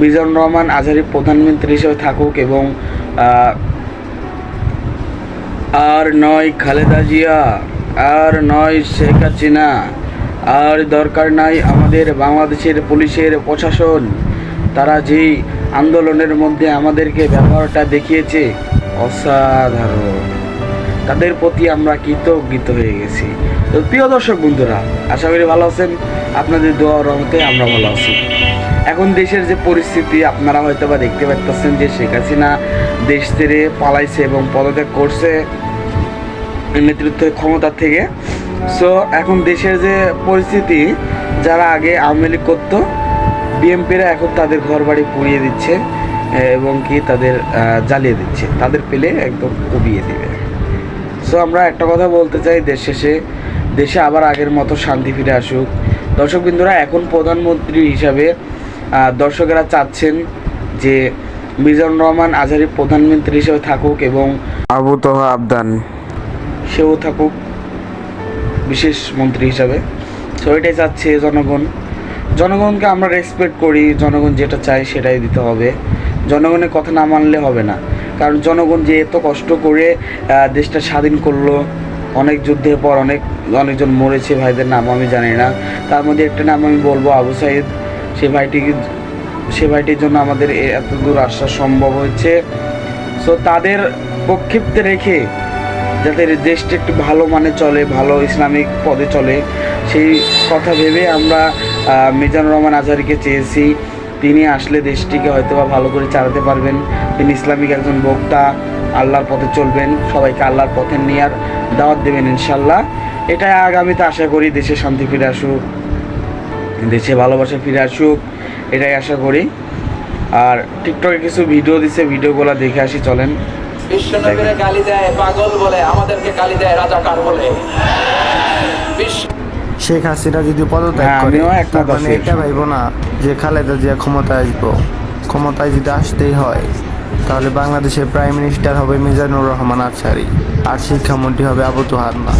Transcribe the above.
মিজানুর রহমান আজহারি প্রধানমন্ত্রী হিসেবে থাকুক এবং আর নয় খালেদা জিয়া, আর নয় শেখ হাসিনা, আর দরকার নাই আমাদের বাংলাদেশের পুলিশের প্রশাসন। তারা যেই আন্দোলনের মধ্যে আমাদেরকে ব্যবহারটা দেখিয়েছে, অসাধারণ। তাদের প্রতি আমরা কৃতজ্ঞিত হয়ে গেছি। তো প্রিয় দর্শক বন্ধুরা, আশা করি ভালো আছেন। আপনাদের দোয়া রহমতে আমরা ভালো আছি। এখন দেশের যে পরিস্থিতি, আপনারা হয়তো বা দেখতে পাচ্ছেন যে শেখ হাসিনা দেশ ছেড়ে পালাইছে এবং পদত্যাগ করছে নেতৃত্ব ক্ষমতা থেকে। সো এখন দেশের যে পরিস্থিতি, যারা আগে আওয়ামী লীগ করতো বিএমপিরা এখন তাদের ঘর বাড়ি পুড়িয়ে দিচ্ছে এবং কি তাদের জ্বালিয়ে দিচ্ছে। তাদের পেলে একদম উবিয়ে দিবে। সো আমরা একটা কথা বলতে চাই, দেশ শেষে, দেশে আবার আগের মতো শান্তি ফিরে আসুক। দর্শক বিন্দুরা এখন প্রধানমন্ত্রী হিসাবে দর্শকেরা চাচ্ছেন যে মিজানুর রহমান আজহারি প্রধানমন্ত্রী হিসেবে থাকুক এবং আবু তোহা আবদান। সেও থাকুক বিশেষ মন্ত্রী হিসাবে। সো এটাই চাচ্ছে জনগণ। জনগণকে আমরা রেসপেক্ট করি জনগণ যেটা চায় সেটাই দিতে হবে। জনগণের কথা না মানলে হবে না। কারণ জনগণ যে এত কষ্ট করে দেশটা স্বাধীন করল অনেক যুদ্ধের পর অনেক অনেকজন মরেছে ভাইদের নাম আমি জানি না। তার মধ্যে একটা নাম আমি বলব আবু সাইদ। সে ভাইটিকে সে ভাইটির জন্য আমাদের এত দূর আসা সম্ভব হয়েছে। সো তাদের প্রক্ষিপ্তে রেখে যাতে দেশটা একটু ভালো মানে চলে, ভালো ইসলামিক পদে চলে, সেই কথা ভেবে আমরা মিজানুর রহমান আজহারিকে চেয়েছি, তিনি আসলে দেশটিকে হয়তো বা ভালো করে চালাতে পারবেন। তিনি ইসলামিক একজন বক্তা, আল্লাহর পথে চলবেন, সবাইকে আল্লাহর পথে নেওয়ার দাওয়াত দেবেন ইনশাল্লাহ এটাই আগামীতে আশা করি দেশে শান্তি ফিরে আসুক। দেশে ভালোবাসা ফিরে আসুক এটাই আশা করি। আর টিকটকে কিছু ভিডিও দিছে ভিডিওগুলো দেখে আসি চলেন। বিশ্বনবীরে গালি দেয় পাগল বলে আমাদেরকে গালি দেয় রাজাকার বলে। শেখ হাসিনা যদি পদত্যাগ হ্যাঁ, করে মানে এটা ভাইব না যে খালেদা জিয়া ক্ষমতায় আসব। ক্ষমতায় যদি আসতেই হয় তাহলে বাংলাদেশের প্রাইম মিনিস্টার হবে মিজানুর রহমান আনসারি আর শিক্ষামন্ত্রী হবে আবু তোহার না।